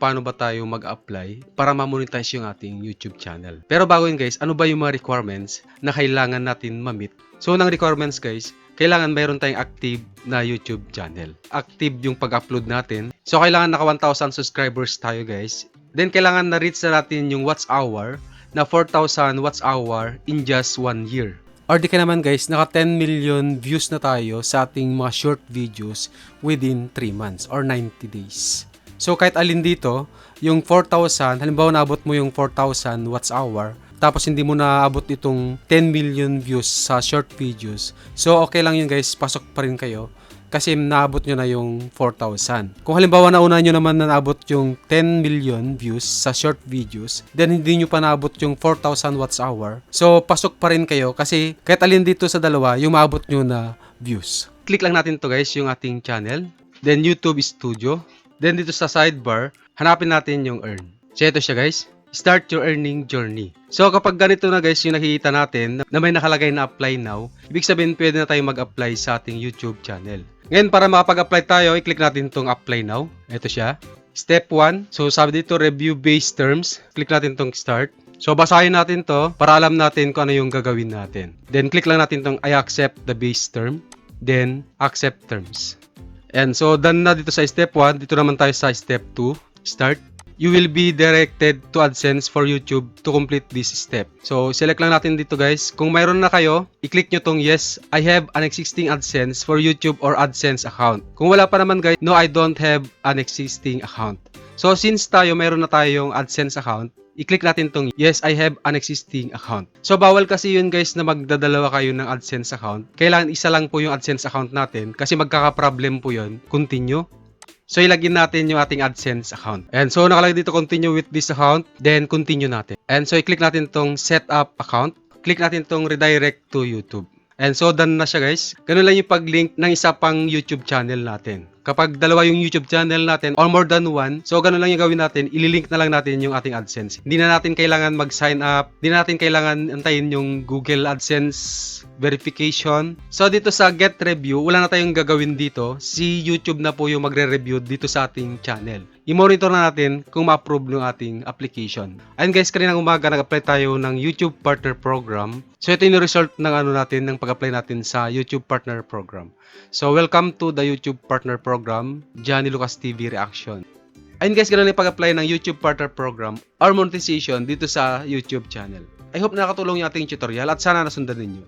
paano ba tayo mag-apply para ma-monetize yung ating YouTube channel. Pero bago yun guys, ano ba yung mga requirements na kailangan natin ma-meet? So, unang requirements guys, kailangan mayroon tayong active na YouTube channel. Active yung pag-upload natin. So, kailangan naka 1,000 subscribers tayo guys. Then, kailangan na-reach na natin yung watch hour na 4,000 watch hour in just one year. Or di ka naman guys, naka 10 million views na tayo sa ating mga short videos within 3 months or 90 days. So kahit alin dito, yung 4,000, halimbawa naabot mo yung 4,000 watts hour, tapos hindi mo naabot itong 10 million views sa short videos. So okay lang yun guys, pasok pa rin kayo kasi naabot nyo na yung 4,000. Kung halimbawa nauna nyo naman na naabot yung 10 million views sa short videos, then hindi nyo pa naabot yung 4,000 watts hour, so pasok pa rin kayo kasi kahit alin dito sa dalawa, yung maabot nyo na views. Click lang natin to guys, yung ating channel. Then YouTube Studio. Then dito sa sidebar, hanapin natin yung earn. So ito siya guys. Start your earning journey. So kapag ganito na guys yung nakikita natin na may nakalagay na apply now, ibig sabihin pwede na tayong mag-apply sa ating YouTube channel. Ngayon para makapag-apply tayo, i-click natin tong apply now. Ito siya. Step 1. So sabi dito review based terms. Click natin tong start. So basahin natin to para alam natin kung ano yung gagawin natin. Then click lang natin tong I accept the base term. Then accept terms. And so done na dito sa step 1. Dito naman tayo sa step 2. Start you will be directed to AdSense for YouTube to complete this step. So, select lang natin dito guys. Kung mayroon na kayo, i-click nyo tong yes, I have an existing AdSense for YouTube or AdSense account. Kung wala pa naman guys, no, I don't have an existing account. So, since tayo mayroon na tayong AdSense account, i-click natin tong yes, I have an existing account. So, bawal kasi yun guys na magdadalawa kayo ng AdSense account. Kailangan isa lang po yung AdSense account natin kasi magkaka-problem po yun. Continue. So, ilagin natin yung ating AdSense account. And so, nakalagay dito continue with this account. Then, continue natin. And so, i-click natin tong set up account. Click natin tong redirect to YouTube. And so, done na siya guys. Ganun lang yung pag-link ng isa pang YouTube channel natin. Kapag dalawa yung YouTube channel natin or more than one, so ganun lang yung gawin natin, ililink na lang natin yung ating AdSense. Hindi na natin kailangan mag-sign up, hindi na natin kailangan antayin yung Google AdSense verification. So dito sa Get Review, wala na tayong gagawin dito. Si YouTube na po yung magre-review dito sa ating channel. I-monitor na natin kung ma-approve yung ating application. Ayun guys, kaninang umaga nag-apply tayo ng YouTube Partner Program. So ito yung result ng ano natin, ng pag-apply natin sa YouTube Partner Program. So welcome to the YouTube Partner Program, Johnny Lucas TV Reaction. Ayun guys, ganun yung pag-apply ng YouTube Partner Program or monetization dito sa YouTube channel. I hope na nakatulong yung ating tutorial at sana nasundan ninyo.